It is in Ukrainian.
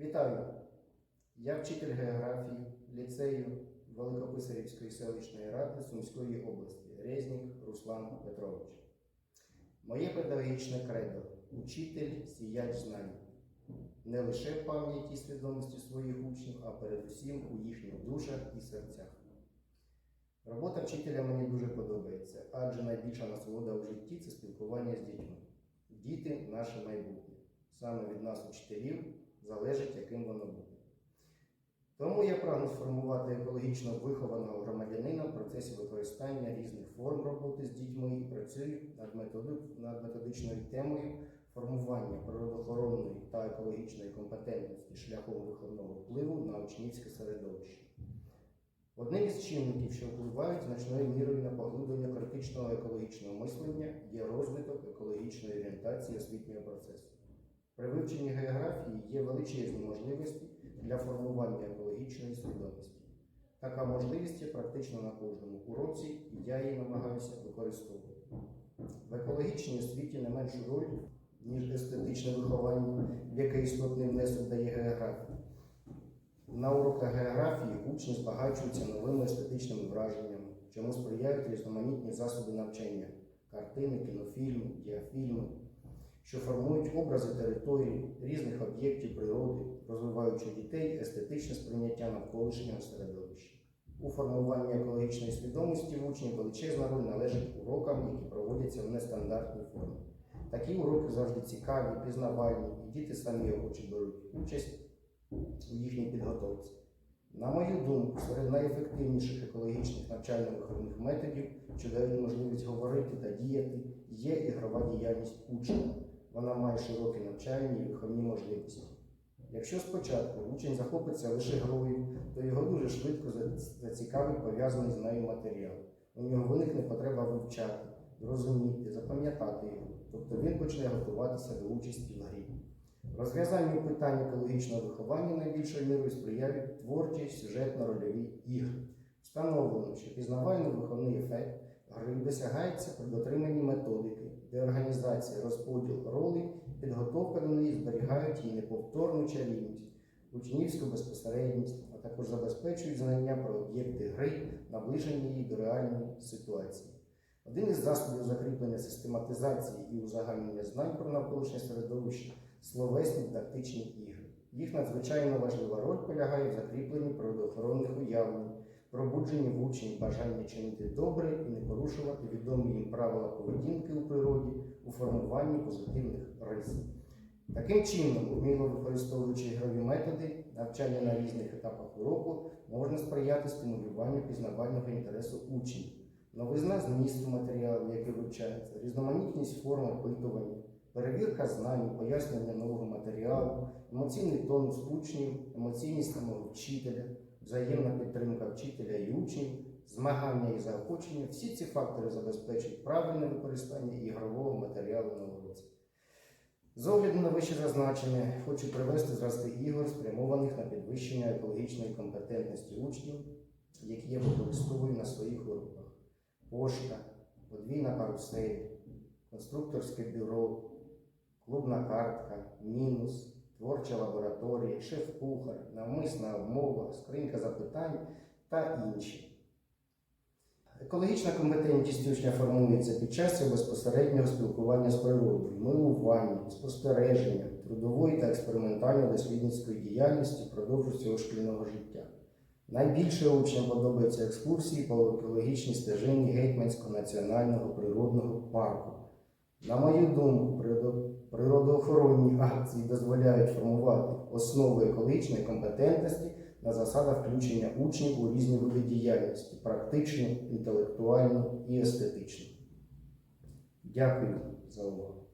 Вітаю! Я вчитель географії ліцею Великописарівської селищної ради Сумської області Резнік Руслан Петрович. Моє педагогічне кредо учитель сіяч знань. Не лише в пам'яті і свідомості своїх учнів, а передусім у їхніх душах і серцях. Робота вчителя мені дуже подобається, адже найбільша насолода у житті це спілкування з дітьми. Діти наше майбутнє. Саме від нас, учителів, залежить, яким воно буде. Тому я прагну сформувати екологічно вихованого громадянина в процесі використання різних форм роботи з дітьми і працюю над, методи, над методичною темою формування природоохоронної та екологічної компетентності шляхом виховного впливу на учнівське середовище. Одним із чинників, що впливають значною мірою на поглиблення критичного екологічного мислення, є розвиток екологічної орієнтації освітнього процесу. При вивченні географії є величезні можливості для формування екологічної свідомості. Така можливість є практично на кожному уроці, і я її намагаюся використовувати. В екологічній освіті не меншу роль, ніж естетичне виховання, в яке істотний внесок дає географія. На уроках географії учні збагачуються новими естетичними враженнями, чому сприяють різноманітні засоби навчання картини, кінофільми, діафільми, що формують образи територій, різних об'єктів природи, розвиваючи дітей естетичне сприйняття навколишнього середовища. У формуванні екологічної свідомості в учнів величезна роль належить урокам, які проводяться в нестандартній формі. Такі уроки завжди цікаві, пізнавальні, і діти самі охоче беруть участь у їхній підготовці. На мою думку, серед найефективніших екологічних навчально-виховних методів, що дають можливість говорити та діяти, є ігрова діяльність учня. Вона має широкі навчальні і виховні можливості. Якщо спочатку учень захопиться лише грою, то його дуже швидко зацікавить пов'язаний з нею матеріал. У нього виникне потреба вивчати, розуміти, запам'ятати його, тобто він почне готуватися до участі в грі. Розв'язанню питань екологічного виховання найбільшою мірою сприяють творчі сюжетно-рольові ігри. Встановлено, що пізнавально-виховний ефект досягається при дотриманні методики, де організація, розподіл ролей, підготовка до неї зберігають її неповторну чарівність, учнівську безпосередність, а також забезпечують знання про об'єкти гри, наближення її до реальної ситуації. Один із засобів закріплення систематизації і узагальнення знань про навколишнє середовище словесні дидактичні ігри. Їх надзвичайно важлива роль полягає в закріпленні природоохоронних уявлень, пробудженні в учнів бажання чинити добре і не порушувати відомі їм правила поведінки у природі у формуванні позитивних рис. Таким чином, вміло використовуючи ігрові методи, навчання на різних етапах уроку можна сприяти стимулюванню пізнавального інтересу учнів, новизна змісту матеріалу, який вивчається, різноманітність форм опитування, перевірка знань, пояснення нового матеріалу, емоційний тонус учнів, емоційність самого вчителя, взаємна підтримка вчителя і учнів, змагання і заохочення всі ці фактори забезпечують правильне використання ігрового матеріалу на уроці. З огляду на вище зазначене, хочу привести зразки ігор, спрямованих на підвищення екологічної компетентності учнів, які я використовую на своїх уроках. Пошта, подвійна карусель, конструкторське бюро, клубна картка, мінус, творча лабораторія, шеф-кухар, навмисна обмова, скринька запитань та інші. Екологічна компетентність учня формується під час цього безпосереднього спілкування з природою, милування, спостереження, трудової та експериментально-дослідницької діяльності впродовж усього шкільного життя. Найбільше учням подобаються екскурсії по екологічній стежині Гетьманського національного природного парку. На мою думку, природоохоронні акції дозволяють формувати основи екологічної компетентності на засадах включення учнів у різні види діяльності практичну, інтелектуальну і естетичну. Дякую за увагу.